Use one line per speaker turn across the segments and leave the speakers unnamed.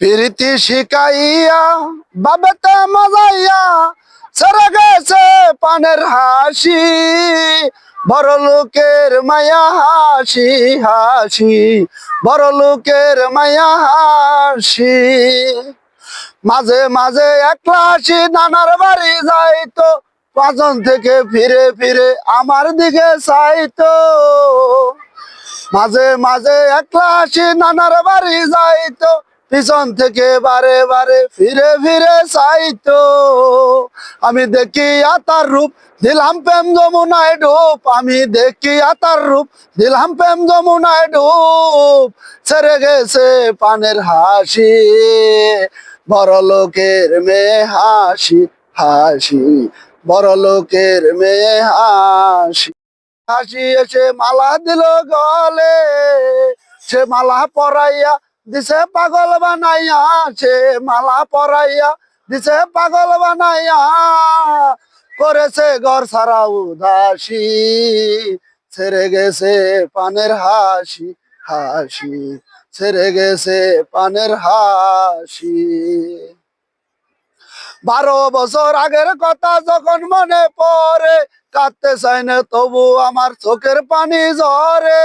প্রীতি শিকাইয়া বাবেতে মজাইয়া সেরে গেছে পানের হাসি, বড় লোকের মায়া হাসি হাসি, বড় লোকের মায়া হাসি। মাঝে মাঝে একলা আসি নানার বাড়ি যাইতো পাঁচন থেকে ফিরে ফিরে আমার দিকে চাইতো। মাঝে মাঝে একলা আসি নানার বাড়ি যাইতো পিছন থেকে বারে বারে ফিরে ফিরে চাইতো আমি দেখি আতার রূপ, দিলাম প্রেম যমুনায় ডুব। আমি দেখি আতার রূপ, দিলাম প্রেম যমুনায় ডুব। ছেড়ে গেছে পানের হাসি, বড় লোকের মেয়ে হাসি হাসি, বড় লোকের মেয়ে হাসি। হাসি এসে মালা দিল গলে, সে মালা পরাইয়া দিছে পাগল বানাইয়া, সে মালা পরাইয়া দিছে পাগল বানাইয়া। করেছে ঘর সারা উদাসী, ছেড়ে গেছে পানের হাসি হাসি, ছেড়ে গেছে পানের হাসি। বারো বছর আগের কথা যখন মনে পড়ে, কাঁদতে চাই না তবু আমার চোখের পানি ঝরে।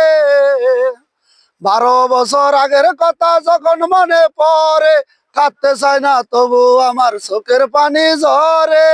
বারো বছর আগের কথা যখন মনে পড়ে, কাঁদতে চায় না তবু আমার চোখের পানি ঝরে।